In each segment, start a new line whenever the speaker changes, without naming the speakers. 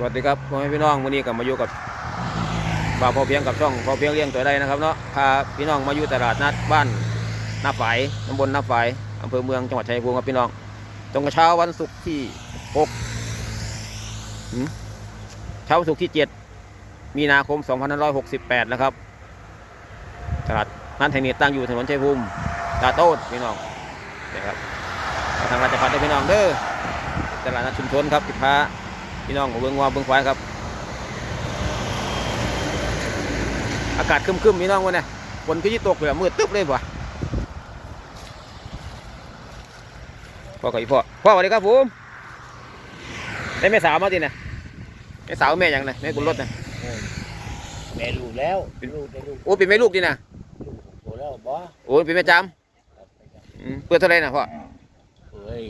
สวัสดีครับพ่อแม่พี่น้องวันนี้ก็มาอยู่กับบ่าวพอเพียงกับช่องพอเพียงเลี้ยงตัวได้นะครับเนาะพาพี่น้องมาอยู่ตลาดนัดบ้านนาฝายตำบลนาฝายอำเภอเมืองจังหวัดชัยภูมิครับพี่น้องตรงกับเช้าวันศุกร์ที่หกเช้าวันศุกร์ที่เจ็ดมีนาคม 2568 นะครับ ตลาดนัดแห่งนี้ตั้งอยู่ถนนชัยภูมิตาโต้พี่น้องนะครับทางราชพัฒน์ได้พี่น้องเด้อตลาดนัดชุมชนครับที่พา พี่น้องของเบิ้งว่าเบิ้งควายครับ อากาศครึมๆพี่น้องวันนี้ฝนก็ยี่ตกเลยมืดตึ๊บเลยว่ะพ่อกับอีพ่อพ่อสวัสดีครับผมได้แม่สาวมาติเนี่ยแม่สาวแม่หยังไงแม่กุลรถนะ
แม่ลูกแล้วลูกได้ลูก
โอ้เป็นแม่ลูกดินะ
ลูกโตแล้วบ่
โอ้เป็นแม่จำอืมเปิดเท่าไหรนะพ่อ
เอ้ย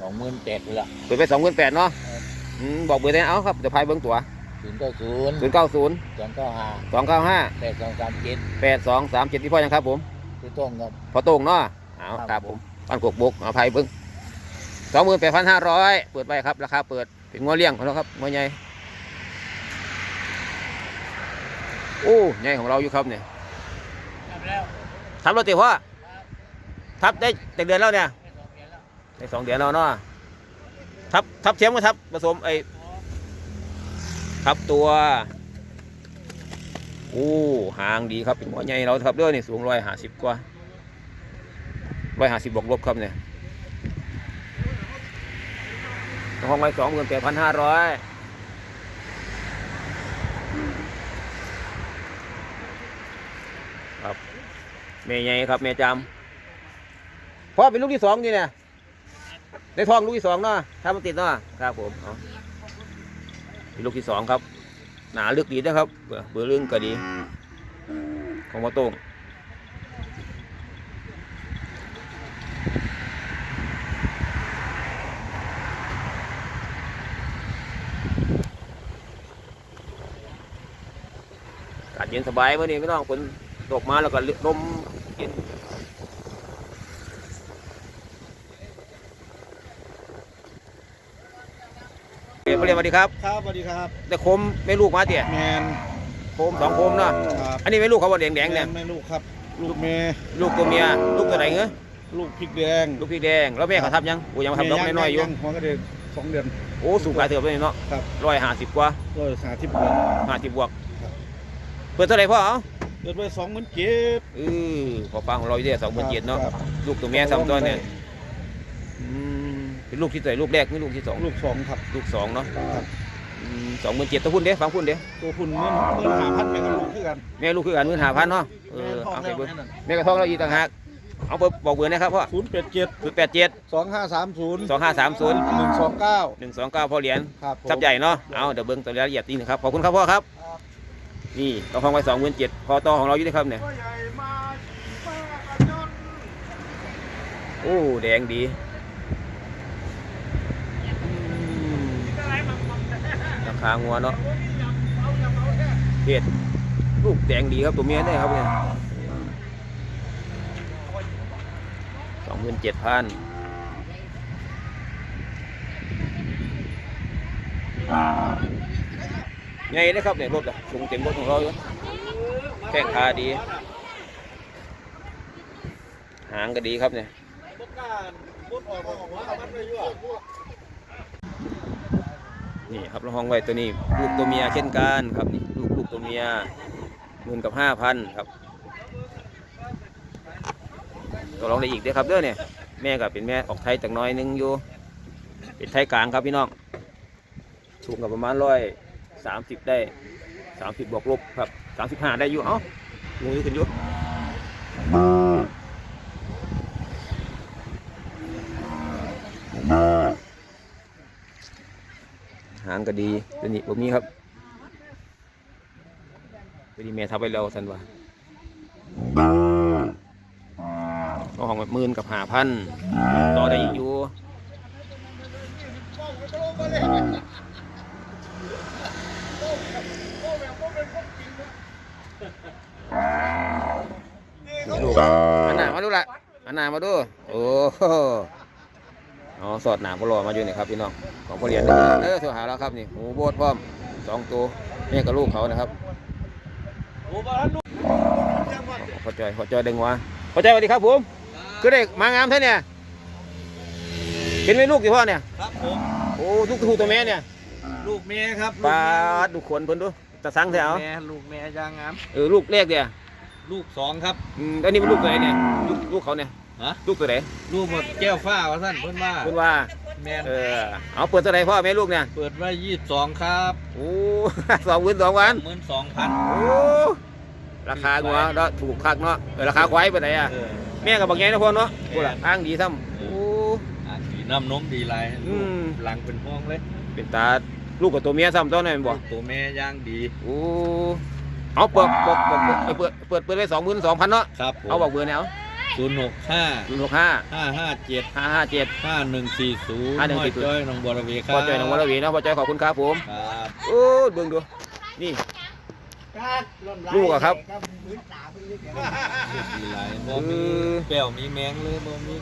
สองหมื่นแปดละ
เปิดไปสองหมื่นแปดเนาะอืมบอกเบอร์ได้เอาครับเดี๋ยวพายเบิ้งตัว
ศูนย์เก้าศูนย์
ศูนย์เก้าศูนย์
สองเก้าห้า
สองเก้าห้า
แปดสองสามเจ็ด
แปดสองสามเจ็ดที่พ่อยังครับผม
คือต้องกับ
พอตรงเนาะเอาครับผมบ้านกกบกเอาไผ่เบิ้งสองหมื่นแปดพันห้าร้อยเปิดไปครับ ราคาเปิดเป็นงัวเลี้ยงของเราครับงัวใหญ่โอ้ใหญ่ของเราอยู่ครับเนี่ย
ทำแล้ว
ทำรถติพ่อทับได้แต่เดือนแล้วเนี่ย ได้สองเดือนแล้วเนาะทับทับเทียมกับทับผสมไอ้ทับตัวโอ้หางดีครับเป็นหัวใหญ่เราครับเด้อนี่สูงร้อยห้าสิบกว่าร้อยห้าสิบบวกลบครับเนี่ยห้องไว้สองหมื่นแปดพันห้าร้อยครับเมย์ใหญ่ครับเมย์จำพ่อเป็นลูกที่สองนี่เนี่ย ได้ทองลูกที่สองเนาะถ้ามันติดเนาะครับผมเอาลูกที่สองครับ หนาลึกดีนะครับ เบอร์เบอร์ลึงก็ดี ของมาต้งอากาศเย็นสบายเมื่อนี้ไม่ต้องฝนตกมาแล้วก็ลมเย็น เรียนสวัสดีครับ
ครับสวัสดีครับ
แต่โคมไม่ลูกมาเตี่ย
แมน
โคมสองโคมเนาะ
ครับ
อันนี้ไม่ลูกเขาว่าแดงแดงๆเนี่ย
แม่ลูกครับ ลูกแม่
ลูกตัวเมียลูกตัวไหนเงี้ย
ลูกพริกแดง
ลูกพี่แดงแล้วแม่เขาทับยังโอ้ยังมาทับน้องน้อยๆอยู่
หัวกระเด็นสองเดือน
โอ้สูงหลายเติบเลยเนาะ
ครับ
ร้อยห้าสิบกว่า
ก็สาธิตเดือน
ห้าสิบบวก
ครับ
เปิดเท่าไหร่พ่อเอา
เดือนไปสองหมื่นเจ็ด
เออพอฟังของเราอยู่เด้สองหมื่นเจ็ดเนาะ
ครับ
ลูกตัวเมียสามตัวเนี่ยอืม เป็นลูกที่เท่าไหร่ลูกแรกนี่ลูกที่สอง
ลูกสองครับ
ลูกสองเนาะ
ครับ
สองหมื่นเจ็ดตัวพุ่นเด้ฟังพุ่นเด้
ตัวคุณเมื่อเมื่อหาพันไปกับลูกคือกัน
แม่ลูกคือกันหมื่นห้าพันเนาะเออเอาไปเบิ่งแม่กระท้องเราอีกต่างหากเอาเบอร์บอกเบอร์นะครับพ่อ
ศูนย์แปดเจ็ด
ศูนย์แปดเจ็ด
สองห้าสามศูนย์
สองห้าสามศูนย์
หนึ่งสองเก้า
หนึ่งสองเก้าพ่อเหรียญ
ครับผม
ทับใหญ่เนาะเอาเดี๋ยวเบิ้งตัวรายละเอียดอีกนะครับขอบคุณครับพ่อครับ นี่เราห้องไว้สองหมื่นเจ็ดพอต่อของเราอยู่ที่ครับเนี่ย
ตัวใหญ่มาป้ากระจอน
โอ้แดงดี รางัวเนาะเพศลูกแดงดีครับตัวเมียได้ครับเนี่ยสองหมื่นเจ็ดพันไงนะครับเนี่ยรถอะสูงเต็มรถของเราอยู่แข้งขาดี หางก็ดีครับเนี่ย
บกการบดออกออกว่ามั นี่
ครับเราห้องไว้ตัวนี้ลูกตัวเมียเช่นกันครับนี่ลูกลูกตัวเมียหมื่นกับห้าพันครับก็ลองได้อีกเด้ครับเด้อเนี่ยแม่ก็เป็นแม่ออกไทยจากน้อยหนึงอยู่เป็นไทยกลางครับพี่น้องสูงกับประมาณร้อยสามสิบได้สามสิบบวกลบครับสามสิบห้าได้อยู่เอ้างูอยู่ขึ้นอยู่หางก็ดีตัวนี้ผมมีครับตัวนี้แม่ทับไปแล้วสันว่าก็ห้องแบบหมื่นกับหาพันต่อได้อีกอยู่ลูกอันหนามาดูละอันหนามาดู โอ้โห อ๋อสอดหนามก็รอมาอยู่นี่ครับพี่น้องของพ่อเรียนเด้อเออโทรหาแล้วครับนี่หูโบดพร้อมสองตัวแม่กับลูกเขานะครับ
โอ้บ้านลูก
พ่อจอยพ่อจอยดึงวะพ่อจอยสวัสดีครับผมคือได้มางามแท้เนี่ยเป็นไหมลูกกี่พ่อเนี่ย
ครับผม
โอ้ลูกตัวผู้ตัวแม่เนี่ย
ลูกเมียครับ
ปลาดดูขนเพิ่นดูตะสังแถว
แม่ลูกเมียยางงาม
เออลูกแรกเดีย
ลูกสองครับ
อืมอันนี้เป็นลูกตัวไหนเนี่ยลูกลูกเขาเนี่ย
ฮะ
ลูกตัวไหน
ลูกหมดแก้วฟ้าวะท่านเพิ่นว่า
คุณว่า
แม่น
เออ เอาเปิดตัวไหนพ่อแม่ลูกเนี่ย
เปิดไว้ยี่สิบสองครับ
โอ้ สองหมื่นสองวัน
หมื่นสองพัน
โอ้ ราคางัวเนาะถูกคักเนาะเออราคาควายไปไหนอะ
เออ
แม่กับบางแง่นะพ่อเนาะ
แม่
กูละอ้างดีซ้ำโอ้
อะสีน้ำนมดีลาย
อืม
หลังเป็นห้องเลย
เป็นตาลูกกับตัวเมียซ้ำตอนนั้นบ่
ลูกตัวแม่ย่างดี
โอ้ เอาเปิดเปิดเปิดเปิดเปิดเปิดเปิดไว้สองหมื่นสองพันเนาะ
ครับ
เอาบอกเบอร์แนว
ศูนย์หกห้า
ศูนย์หกห้า
ห้าห้าเจ็ด
ห้าห้าเจ็ด
ห้าหนึ่งสี่ศูนย์
5140
จ้อยหนองบัวระเวครับ
พอใจน้องวรวีเนาะพอใจขอบคุณครับผม
ครับ
โอ้เบิ่งดูนี่ลูกอะครับ
ลูกดีลายบ่มี
เออ
แป้วมีแมงเลยบ่มี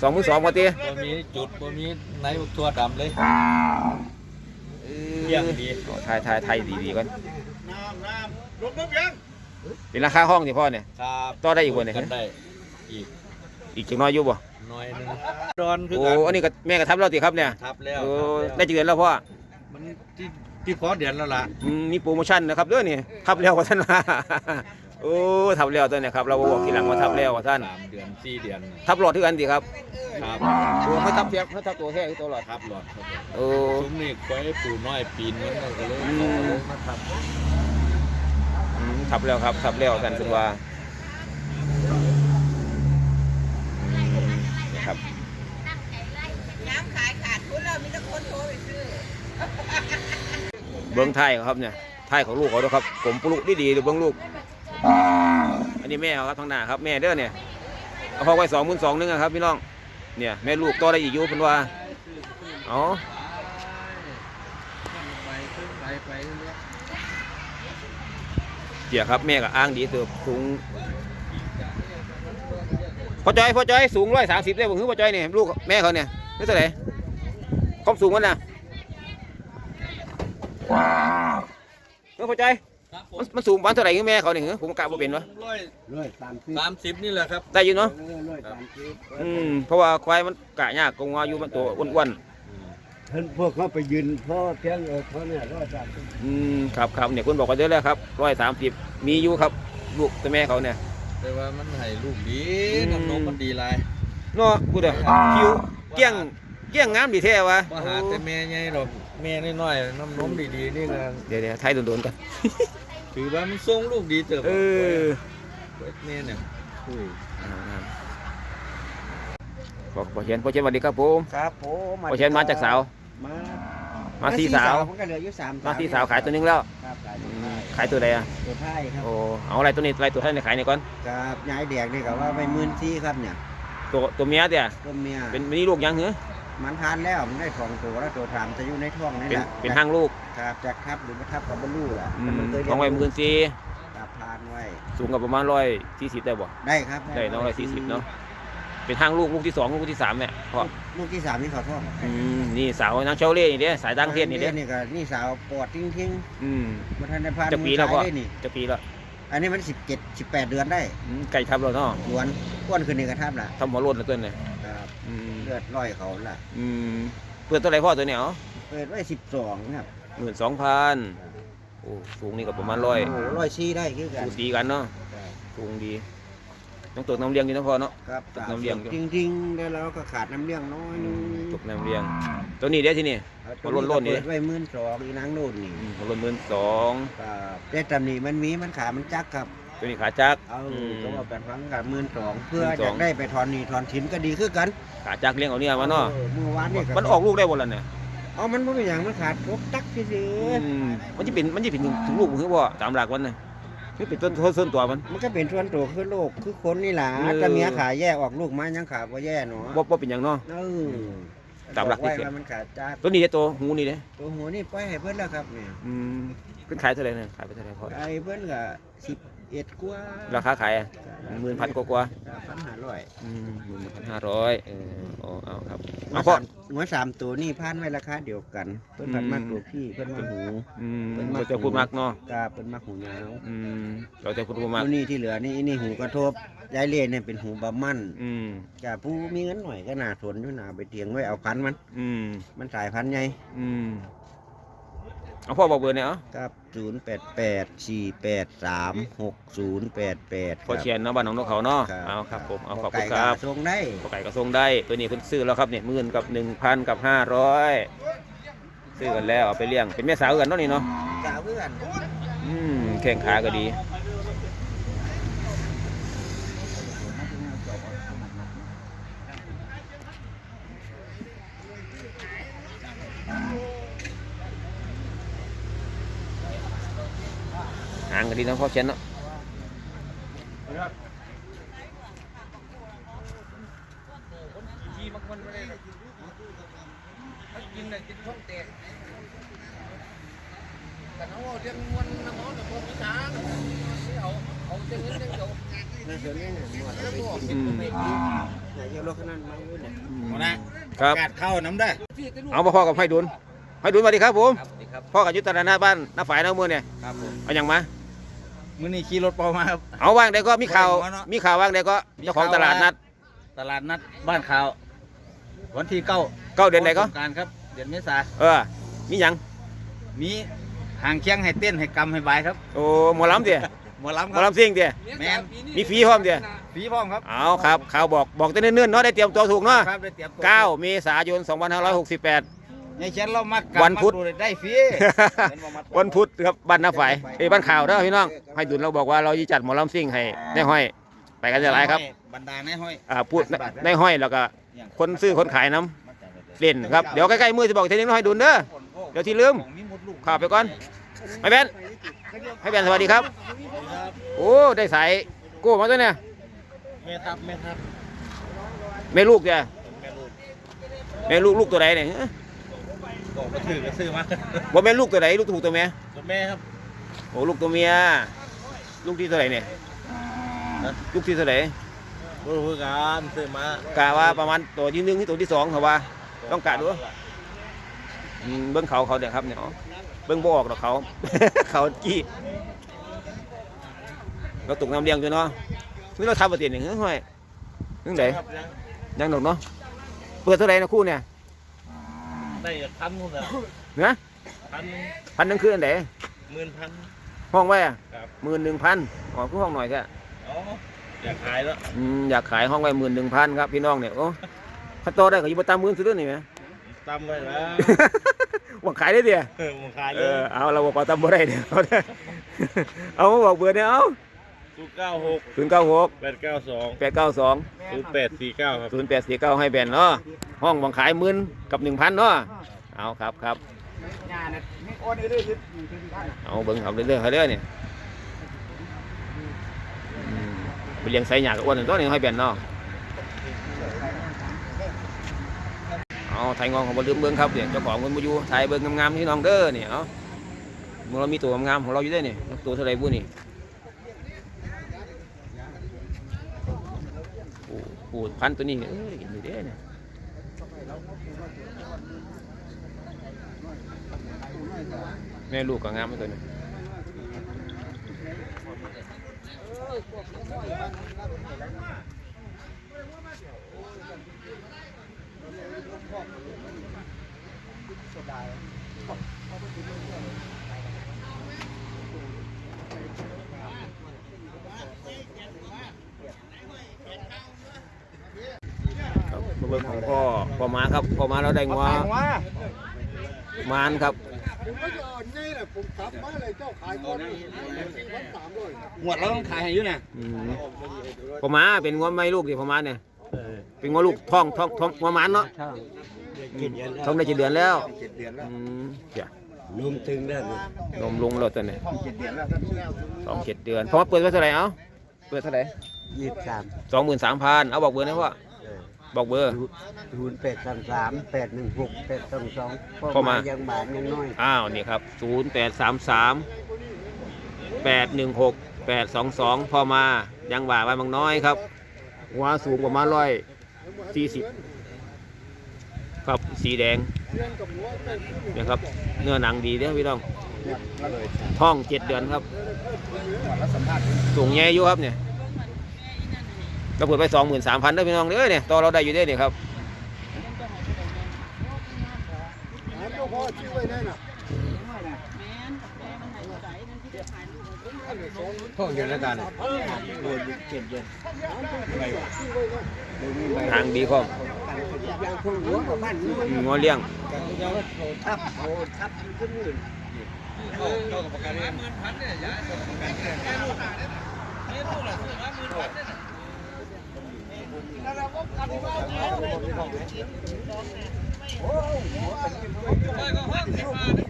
สองหมื่นสองพอตี
บ่มีจุดบ่มีไหนทั่วดำเลยเยี่
เยี่
ยมดี
ไทยไทยไทยดีดีๆก่อน
น้ำน้ำลูกน้ำยัง
เป็นราคาห้องนี่พ่อเนี่ย
ครับ
ต่อได้อีกบ่เนี่ย
กันได้ อีก
อีกจังน้อยอยู่บ่
หน้อยหนึงดอนคือ
โอ้
กัน
อันนี้ก็แม่กระทับเราติครับเนี่ย
ทับแล้ว
โอ้
ทับ
ได้
แล้ว
จักเดือนแล้วพ่อ
มันที่ที่พอเดือนแล้วล่ะ
อืมมีโปรโมชั่นนะครับเด้อนี่ทับแล้วกว่าท่านว่าโอ้ทับแล้วตัวเนี่ยครับเราบอกทีหลังว่าทับแล้วกว่าท่าน
สามเดือนสี่เดือนน่ะ
ทับหลอดที่กันดีครับ
ครับ
โอ้ไม่ทับเทียบไม่ทับตัวแท้คือตัวหลอด
ทับหลอดครับ
โอ้
ซุ้มนี่ก้อยปูน้อยปีนมันก็เลย
อืม
เขาก็เลยมาท
อืมทับแล้วครับทับแล้วกันคือว่า ครับ
น้ำขายขาดทุนแล้วมีแต่คนโทรไปซื้อ
เบิ้งไทยครับเนี่ยไทยของลูกเขาด้วยครับผมปลูกดีดีๆดูเบิ้งลูก อันนี้แม่เขาครับทางหน้าครับแม่เด้อเนี่ยเอาพอไว้สองหมื่นสองนึงอะครับพี่น้องเนี่ยแม่ลูกต่อได้อีกอยู่เพิ่นว่าอ๋อ
ไปขึ้นไปไปเรื่อย
เดี๋ยวครับแม่ก็อ้างดีเติบสูง พ่อจอยพ่อจอยสูงร้อยสามสิบได้บ่คือพ่อจอยเนี่ยลูกแม่เขาเนี่ยนี่เท่าไหร่ความสูงมันน่ะเออพ่อจอย
ๆครับผ
มันมันสูงประมาณเท่าไหร่คือแม่เขาเนี่ยเหรอผมกะบ่เป็นวะ
ร้อย
ร้อยสามสิบ
สามสิบนี่แหละครับ
ได้อยู่เนาะ
เออร้อยสามสิบ
อืมเพราะว่าควายมันกะยากกงวาอยู่มันตัวอ้วน
เพิ่นพวกเขาไปยืนพ่อเพียงเออเขาเนี่ยร้อยสามสิบ
ๆอืมครับครับเนี่ยคุณบอกกันเยอะแล้วครับร้อยสามสิบมีอยู่ครับลูกตัวแม่เขาเนี่ย
แต่ว่ามันให้ลูกดี
อืม
น้ำนมมันดีหลาย
เนาะพูดเด้อคิวเกี้ยงเกี้ยงงามดีแท้วะ
ว่าหาแต่แม่ใหญ่ดอกแม่น้อยๆน้ำนมดีๆนี่ก็
เดี๋ยวเดี๋ยวไทยโดนๆกัน
ถือว่ามันส่งลูกดีเติบ
เออ
แม่เนี่ยอุ้ย
บอกพอเชียนพอเชียนสวัสดีครับผม
ครับผม
พอเชียนมาจากสาว
มา
มาสี่สาว
มันก็เหลืออยู่สาม
มาที่สาวขายตัวหนึงแล้ว
ครับขาย
อื
ตัว
ม
ท้าย
ขายตัวใดอะ
ตัวท้ายครับ
โอ้เอาอะไรตัวนี้อะไรตัวท่านในขายนี่ก่อน
กับยายแดกนี่ก็ว่าไปหมื่นสี่ครับเนี่ย
ตัวตัวเมียเตี่ย
ตัวเมีย
เป็นมีลูกยังเหรอ
มันทานแล้วมันได้ทองตัวแล้วตัวถามจะอยู่ในท้องนี่
เป็น
แหละ
เป็นห้างลูก
ครับจากทับหรือไม่ทับกับบรรลุแหละ
อื
แต่
ม
มันเคย
ของไว้หมื่นสี่
ครับทานไว้
สูงกับประมาณร้อยสี่สิบได้บ่
ได้ครับ
ได้น้องร้อยสี่สิบเนาะเป็นห้างลูกลูกที่สองลูกที่สามเนี่ยพ่อ
ลูกที่สามนี่เขาท้อง
อืมนี่สาวนางเชาเล่นี่เด้สายดังเทศนี่เด้
นี่ก็นี่สาวปอดทิ้งทิ้ง
อืม
ๆมาทันได้พาน
จะปีแล้วพ่อ
มือซ้ายได้นี่
จะปีละ
อันนี้มันสิบเจ็ดสิบแปดเดือนได้
อืมไก่ทับแล้วเนาะ
ล้วนอ้วนขึ้นในกระทับล่ะ
ทำหัวโลดแล้วตัวเนี่ย
ครับ
อืม
เลือดร้อยเขาล่ะ
อืมเปิดตัวไหนพ่อตัวเนี่ยเหรอ
เปิดไว้สิบสองครับ
หมื่นสองพันโอ้สูงนี่ก็ประมาณร้อย
โอ้ร้อยชี้ได้คือกัน
สูสีกันเนาะ
ครับ
สูงดี ต้องตรวจน้ำเลี้ยงอยู่นะพ่อเนาะ
ครับ
ตกน้ำเลี้ยงอยู่
จริงจริงๆแล้วเราก็ขาดน้ำเลี้ยงน้อยนึง
ตกน้ำเลี้ยง ตัวนี้เด้ที่นี่
ตัว
ล้นๆ
ก็
นี่
เปิดไว้หมื่นสองอีนางโน่นนี่
อืมหัวโลนหมื่นสอง
ครับแต่ตำหนิมันมีมันขามันจักครับ
ตัวนี้ขาจัก
เอา
อืม
ก็ว่าแปดพันกับหมื่นสองเพื่อ
12,000
อยากได้ไปถอนหนี่ถอนถินก็ดีคือกัน
ขาจักเลี้ยงเอาเนี่ยมาเนาะ
ออเมื่อวานนี่
มันออกลูกได้หมดแล้วเนี่ย
เอามันไม่เป็นอย่างมันขาดพวกจักซื่อ
อืมมันจะเป็นมันจะเป็นถึงลูกมันคือบ่ตามหลักมันน่ะ คือเป็นต้นต้นส่วนตัวมัน
ๆมันก็เป็นส่วนตัวคือโลกคือคนนี่แหละ
เออ
แต่เมียขาแย่ออกลูกมายังขาบ่แย่เนาะ
บ่บ่เป็นอย่างเนาะ
เออ
ตามหลักที่
ที่
เขียน
มันขาดจาก
ตัวนี้เด้ตัวหูนี่เด้
ตัวหัวนี่ปล่อยให้เพิ่นแล้วครับเนี่ย
อืมเป็นขายเท่าไหร่เนี่ยขายไปเท่าไหร่พ่อ
ไอ้เพิ่นก็สิบ เอ็ดกว่า
ราคาขายหมื่นพันกว่า
พันห้าร้อย
ๆอืมหมื่นพันห้าร้อยเออเอาเอาครับ
หั
เอา
ว
พ่อ
สามหัวสามตัวนี่พันไว้ราคาเดียวกัน เพิ่นพัน
อืม
มากตัวพี่เพิ่นมาหู
อืม
เป็นมาก
เราจะพูดมากเนาะ
กาเพิ่นมาหูยาว
อืมเราจะพูดมาก
ตัวนี้ที่เหลือนี่อันนี่หูกระทบยายเล่เนี่ยเป็นหูบะมั่น
อืม
กาผู้มีเงินหน่อยก็น่าสนอยู่น่าไปเตียงไว้เอาพันธุ์มัน
อืม
มันสายพันธุ์ใหญ่
อืม เอาพ่อบอกเบอร์เนี่ยเหรอ
กับ0 8 8 4 8 3 6 0 8 8
พอเชียนเนาะบ้านหนองนกเขาเนาะเอาครับผมเอาขอบคุณครับ
ส่งได้
พอไก่ก็ส่งได้ตัวนี้เพิ่นซื้อแล้วครับเนี่ยหมื่นกับหนึ่งพันกับห้าร้อยซื้อกันแล้วเอาไปเลี้ยงเป็นแม่สาวกันเนาะนี่เนาะ
กาเพื่อน
อืมแข่งขาก็ดีางกันดีเนาะพ่อเชียนเนาะ
ขี่บางคนไม่ได้ถ้ากินน่ะกินท้องแตกแต่เขาเอาเรื่องมวนน้ำมันกับพวกพิจารเอาเอาเรื่องเงินเรื่องเดียว
น่าสนเนี่ยหนวดเอาไปกิน
อืม
ไหนจะรถขนาดมาอยู่เนี่ย
ครับ
กาดเข้าน้ำได้
เอามาพ่อกับไฟดุนไฟดุนสวัสดีครับผม
ครับดีครับ
พ่อกับยุทธนาหน้าบ้านหน้าฝ่ายหน้ามือเนี่ย
ครับผม
เอาอย่างมา
มื้อนี้ขี่รถเปอมาครับ
เอาว่างได้ก็มีข่าว
บ่ได้หัวเนาะ
มีข่าวว่างได้ก็
มี
เจ้าของ
ข่าว
ตลาดนัด
ตลาดนัดบ้านข่าว วันที่เก้า
เก้าเดือนไหนก็
สงการครับเดือนเมษา
เออ มีหยัง
มีหางเคียงให้เต้นให้กำให้บายครับ
โอ้หมอลำเดีย
หมอลำ
ห
ค
มอ
รับ
ลำซิ่งเดีย
แมน
มีฟรีพร้อมเดีย
ฝีพร้อมครับ
เอาครับข่าวบอกบอกแต่เนิ่นๆเนาะได้เตรียมตัวถูกเนาะ
ครับได้เตรียมตัว
9เมษายน 2568
ในเช่นเรามาก
วันพุธ
มาดูได้ฟรี
วันพุธครับบ้านน้าฝ่ายเอ้ยบ้านข่าวเด้อพี่น้องให้ดุลเราบอกว่าเราจะจัดหมอลำซิ่งให้ในห้อย ไปกันจะไรครับ
บรรดาในห้อย
อ่าพูดในในห้อยแล้วก็คนซื้อคนขายน้ำเล่นครับเดี๋ยวใกล้ๆมือจะบอกเทคนิคน้อยดุลเด้อ เดี๋ยวที่ลืมข่าวไปก่อนให้แบนให้แบนสวัสดีครับ โอ้ได้สายโก้มาตัวเนี่ย
เมทับเมทับ
แม่ลูกเจ้ะ
แม่ลูก
แม่ลูกลูกตัวใดเนี่ย
บอกก็ถือก็ซื้อมา
บ่แม่นลูกตัวใดลูกถูกตัวแม่
ตัวแม่ครับ
โอ้ลูกตัวเมีย ลูกที่เท่าไหร่เนี่ยลูกที่เท่าไหร่
รู้รู้กันซื้อมากะ
ว่าประมาณตัวที่หนึ่งที่ตัวที่สองเขาว่า ต้องกะดูอืมเบิ้งเขาเขาเดี๋ยวครับเนี่ยอ๋อเบิ้งบ่ออกหรอกเขา เขาจี้เราตกน้ำเลี้ยงอยู่เนาะนี่เราทำปฏิทินหนึ่งเฮ้ยห้อยนึงไหน
ครับยัง
ยังหนกเนาะเปิดเท่าไหร่นะคู่เนี่ย
ได้พันหมดแล้ว
เนะ
พัน
พันหนึงคืออันไหน
หมื่นพัน
ห้องไว้อะ
ครับ
หมื่นหนึ่งพันอ๋อคือห้องหน่อยแค่
อ๋ออยากขายแล้ว
อืมอยากขายห้องไว้หมื่นหนึ่งพันครับพี่น้องเนี่ยโอ้ถ้าโตได้ก็อยู่ประตามหมื่นซื้อนี่ไหม
ตามไว้แล้ว
หวังขายได้เดีย
เออมึงขาย
เอ
เล
อยเอาเราบอกว่าตามบ่ได้เดี๋ยวเอาเด้อเอามาบอกเบอร์เนี่ยเอา
ศูนย์เก้าหก
ศูนย์เก้าหก
แปดเก้าสอง
แปดเก้าสอง
ศูนย์แปดสี่เก้าครับ
ศูนย์แปดสี่เก้าให้แบนเนาะห้องหวังขายหมื่นกับหนึ่งพันเนาะเอาครับครับเอาเบิ้งเอาเรื่อยๆเขาเรื่อยเนี่ยอืมไปเลี้ยงไส่หยากับอ้วนตัวนี้ให้แบนเนาะเอาไทยงองของบลืมเบิ้งครับเนี่ยเจ้าของคนมาอยู่ไทยเบิ้งงามๆที่น้องเด้อเนี่ยเอามึงเรามีตัวงามๆของเราอยู่ด้วยเนี่ยตัวเท่าไหรบุนี่ โอ้โหพันตัวนี้เอ้ยเห็นอยู่เด้เนี่ยแม่ลูกก็งามเหมือนกันเนี่ยครับมา เบิ้งของพ่อพ่อมาครับพ่อมาเราได้งัวมานครับ
หมวดเราต้องขายให้อยู่เนี่ย
อืมพอมาเป็นงวไม่ลูกดิพอมาเนี่ยเป็นงวลูกท้องท้องท้องงวหมันเนาะ
เจ็ดเดือนแล้ว
ท้องได้เจ็ดเดือนแล้ว
เจ็ดเดือนแล้ว
อืมจ้ะ
นุ่มถึงแล้วนี่
นมลุงเราตัวนี้
เจ็ดเดือนแล้ว
สองเจ็ดเดือนพอมาเปิดไว้เท่าไหร่เอ้าเปิดเท่าไหร่
ยี่สิบสาม
สองหมื่นสามพันเอาบอกเบอร์นะพ่อ บอกเบอร์
ศูนย์แปดสามสามแปดหนึ่งหกแปดสองสอง
เข้ามา
ยังบาทยังน้อย
อ้าวนี่ครับศูนย์แปดสามสามแปดหนึ่งหกแปดสองสองพอมายังว่าไว้บางน้อยครับหัวสูงประมาณร้อยสี่สิบครับสีแดงเนี่ยครับ เนื้อหนังดีเด้อพี่น้องท้องเจ็ดเดือนครับสูงแย่อยู่ครับเนี่ย เราเปิดไปสองหมื่นสามพันเด้อพี่น้องเด้อเนี่ยต่อเราได้อยู่เด้อเนี่ยครับ
ท้องเดือนละกันโดนเจ็ดเดือนไม่ไหว
ทางดีข้อมงอเลี้ยง
เโอ้โห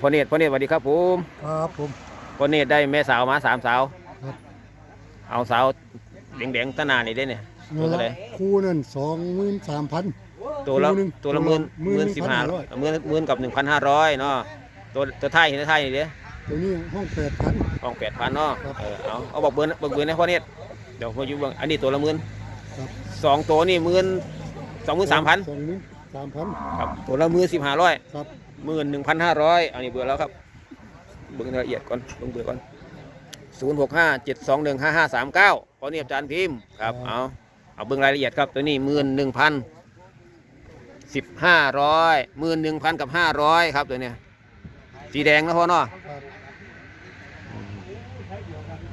พ่อกับพ่อเนตรพ่อเนตรสวัสดีครับผม
ครับผม
พ่อเนตรได้แม่สาวมาสามสาว
ครับ
เอาสาวแดงๆตะหนานี่ได้เนี่ยตัวเท่าไหร่
คู่นั่นสองหมื่นสามพัน
ตัวละ
คู่หนึ่ง
ตัวละหมื่น
หมื่
หมื่น
น
สิบห้า
1,500
หมื่นหมื่นกับหนึ่งพันห้าร้อยเนาะตัวตัวท้ายเห็นตัวท้ายนี่เด้
ตัวนี้ห้องแปดพัน
กองแปดพันเนาะ
ครับ
เออเอาเอาบอกเบอร์นะบอกเบอร์นะพ่อเนตรเดี๋ยวพ่ออยู่เบิ่งอันนี้ตัวละหมื่น
ครับ
สองตัวนี่หมื่นสองหมื่นสามพัน
สองหมื่นสามพัน
ครับตัวละหมื่นสิบห้าร้อย
ครับ
หมื่นหนึ่งพันห้าร้อยอันนี้เบอร์แล้วครับเบิ่งรายละเอียดก่อนเบิ่งเบอร์ก่อนศูนย์หกห้าเจ็ดสองหนึ่งห้าห้าสามเก้าพอเนียบจานพิมพ์ครับเอาเอาเบิ่งรายละเอียดครับตัวนี้หมื่นหนึ่งพันสิบห้าร้อยหมื่นหนึ่งพันกับห้าร้อยครับตัวเนี้ยสีแดงนะพ่อเนาะ
ครับ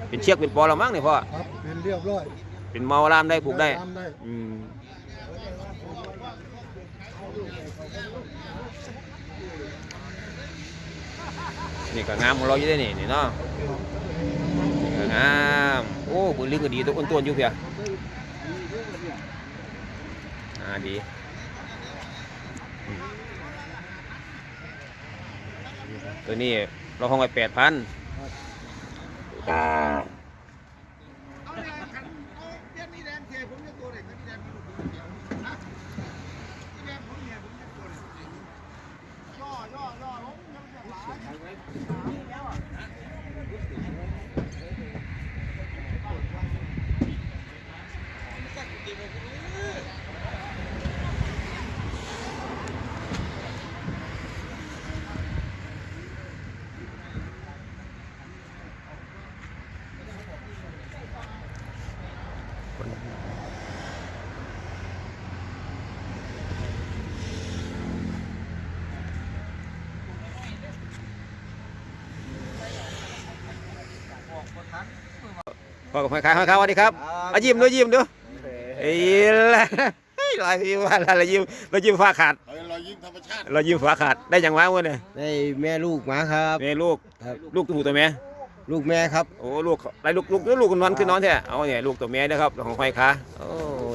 เป็นเชือกเป็นปอละมั้งเนี่ยพ่อ
ครับเป็นเรียบร้อย
เป็นเมาลามได้ผูกได้
ตามได้
อืม นี่ก็งามของเราอยู่ได้นี่นี่เนาะนี่ก็งามโอ้บุญลึกก็ดีตัวอ้วนๆอยู่เพียอ่าดีตัวนี้เราห้องไว้แปดพัน พ่อกับพ่อค้าพ่อค้าสวัสดีครับอายิ้มด้วยยิ้มด้วยเอ้ยละเฮ้ยลายยิ้มว่าเรายิ้มเรายิ้มฟ้าขาด
เรายิ้มธรรมชาติ
เรายิ้มฟ้าขาดได้ยังวะวะเนี่ย
ได้แม่ลูกมาครับ
แม่ลูก
ครับ
ลูกตัวผู้ตัวแม่
ลูกแม่ครับ
โอ้ลูกไรลูกลูกลูกนอนขึ้นนอนแท้เอาเนี่ยลูกตัวแม่นะครับของพ่อค้าโอ้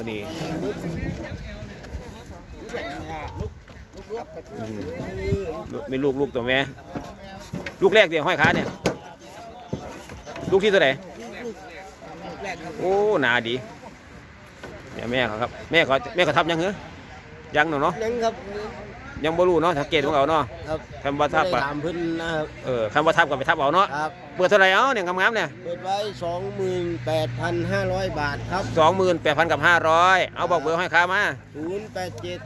นี่อืมลูกมีลูกลูกตัวแม่ลูกแรกเดียวห้อยขาเนี่ยลูกที่เท่าไหร่โอ้หนาดีเนี่ยแม่เขาครับ แม่เขาแม่เขาทับยังเหรอยังเนาะเนาะ
ยังครับ
ยังบ่รู้เนาะสังเกตของเขาเนาะ
ครับ
คำว่าทับ
ไม่
อะ
ได้ถามเพิ่นนะครับ
เออคำว่าทับกับไปทับเอาเนาะ
ครับ
เปิดเท่าไหร่เอาเนี่ยงามๆเนี่ย
เปิดไว้สองหมื่นแปดพันห้าร้อยบาทครับ
สองหมื่นแปดพันกับห้าร้อยเอาบอกเบอร์ให้ค้ามา
ศูนย์แปดเจ็ด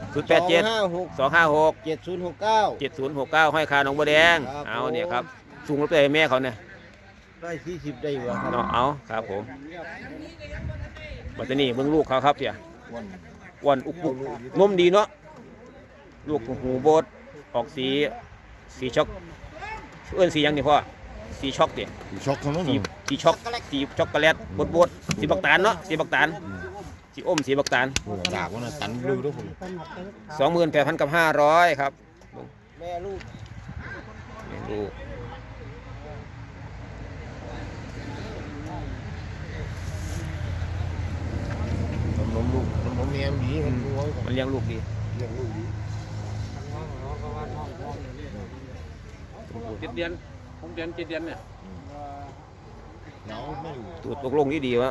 087
ห้าหก
สองห้าหก
เจ็ดศูนย์หกเก้า
เจ็ดศูนย์หกเก้าห้อยคาหนองบัวแดง
ครับ
เอาเนี่ยครับสูงรถไปให้แม่เขาเนี่ย
ได้สี่สิบได้อยู่ครับ
เนาะเอาครับผมบัตรนี่เบิ่งลูกเขาครับเพี่ยวันอุกปุกนมดีเนาะลูกหูโบดออกสีสีช็อกเอื้อนสีหยังนี่พ่อสีช็อกเดีย
ช็อกเขา
สีสีช็อกสีช็อกโกแลตบดบดสีบักตาลเนาะสีบักตาลสีอมสีบักตาล
ดาบว่าตันดูด้วยผม
สองหมื่นแปดพันกับห้าร้อยครับ
แม่ลูก
นี่ลูก
ดีมันรู้ไว้ก่อน
มันเลี้ยงลูกดี
เลี้ยงลูกดี
เจ็ดเดือนหกเดือนเจ็ดเดือนเนี่ย
เหงาไม่อยู่
ตัวตกลงดีดีวะ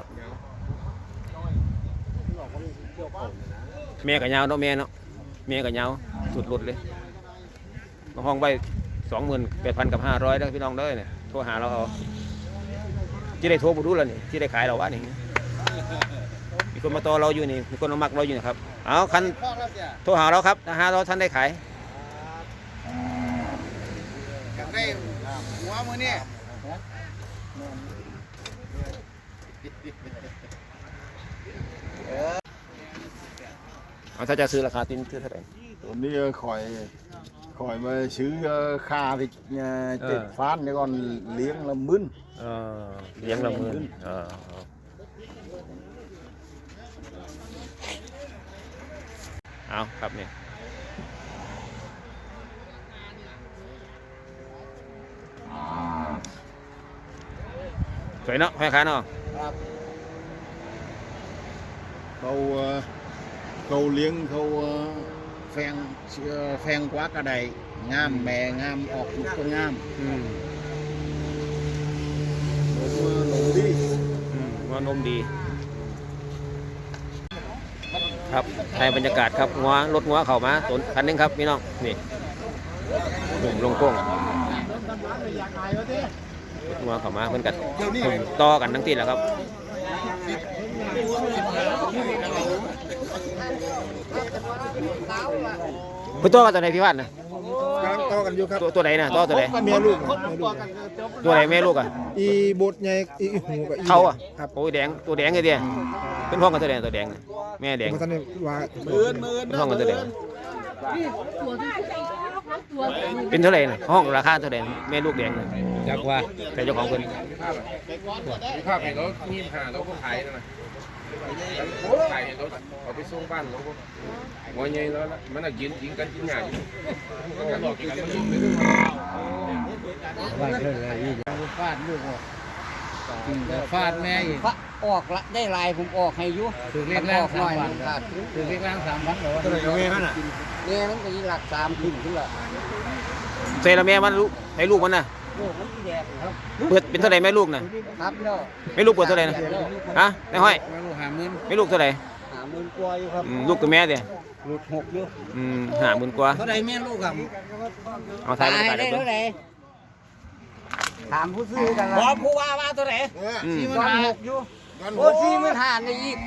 แม่กับยาวเนาะแม่เนาะแม่กับยาวสุดหลุดเลยมาห้องไว้สองหมื่นแปดพันกับห้าร้อยแล้วพี่น้องเด้อเนี่ยโทรหาเราเอาที่ได้โทรบุรุษแล้วนี่ที่ได้ขายเราวะนี่มี คนมาต่อเราอยู่นี่มีคนมามักเราอยู่นะครับ เอาคันโทรหาเราครับถ้าหาเราท่านได้ขาย
อยากได้หัวมือนี่
เอาถ้าจะซื้อราคาตินซื้อเท่าไหร่
ตัวนี้คอยคอยมาซื้อค่าที่เจ็ดฟันนี่ก่อนเลี้ยงละหมื่น
เออเลี้ยงละหมื่นเออ เอาครับเนี่ยสวยเนาะแม่ค้าเนาะ
เขาเอ่อเขาเลี้ยงเขาเอ่อแฟงเชื่อแฟงกว่ากระไดงามแม่งามออกลูกก็งาม
อืม
ลงมาลงดี
อืมงอนมดี ครับในบรรยากาศครับงัวรถงัวเข่ามาสนคันหนึงครับพี่น้องนี่หนุ่มลงก้งรถงัวเข่ามาเพื่อนกันต่อกันทั้งที่แหละครับเพิ่นต่อกันตัวไหนพี่พันธุ์นะ
กำลังต่อกันอยู่ครับ
ตัวตัวไหนนะต่อตัวไหน
เมียลูกเมียลูก
ตัวไหนแม่ลูกอะ
อีบทใหญ่อีหูกับอี
เขาอะ
ครับ
โอ้ยแดงตัวแดงไงเดียเป็นห้องกันตัวแดงตัวแดงน่ะแม่แดง
มันท่านได้ว่า
เป็นห้องกันตัวแดงเป็นเท่าไหร่นะห้องราคาเท่าไหร่แม่ลูกแดงน่ะ
จักว่า
แต่เจ้าของเพิ่น
มีภาพให้เขายี่ห้าแล้วก็ขายนะขา ยให้เขาเอาไปส่งบ้านเขาก็หัวใหญ่แล้วละมันน่ะกินกินกันกินหยาอยู่มันก็บอกกินกันมันส่งไปด้วย
ฟาดลูกออกฟาดแม่อีกออกละได้ลายผมออกให้ยุถึงเรียกแรงสามพันถึงเรียกแรงสามพันเหรอ
ตัวไหนแม่มันอะ
แม่มันก็ยีหลักสามขึ้นขึ้นละ
ใส่ลแม่มันลูกให้ลูกมันน่ะ
ลูกมันสีแดงครับ
เปิดเป็นเท่าไหร่แม่ลูกน่ะ
ครับเนาะ
แม่ลูกเปิดเท่าไหร่นะฮะในห้อย
แม่ลูกหาหมื่น
แม่ลูกเท่าไหร่
หาหมื่นกว่าอยู่ครับ
อืมลูกกับแม่เดีย
ลูกหกอยู่
อืมห้าหมื่นกว่า
เท่าไหรแม่ลูกครับ
เอาทายบรรยากาศ
ได้
ได้เบิ่ง
เท่าไหรถามผู้ซื้อกันละบอกผู้ว่าว่าเท่าไหร
อืม
สี่หมื่นหกอยู่โอ้สี่หมื่นห้าในอีก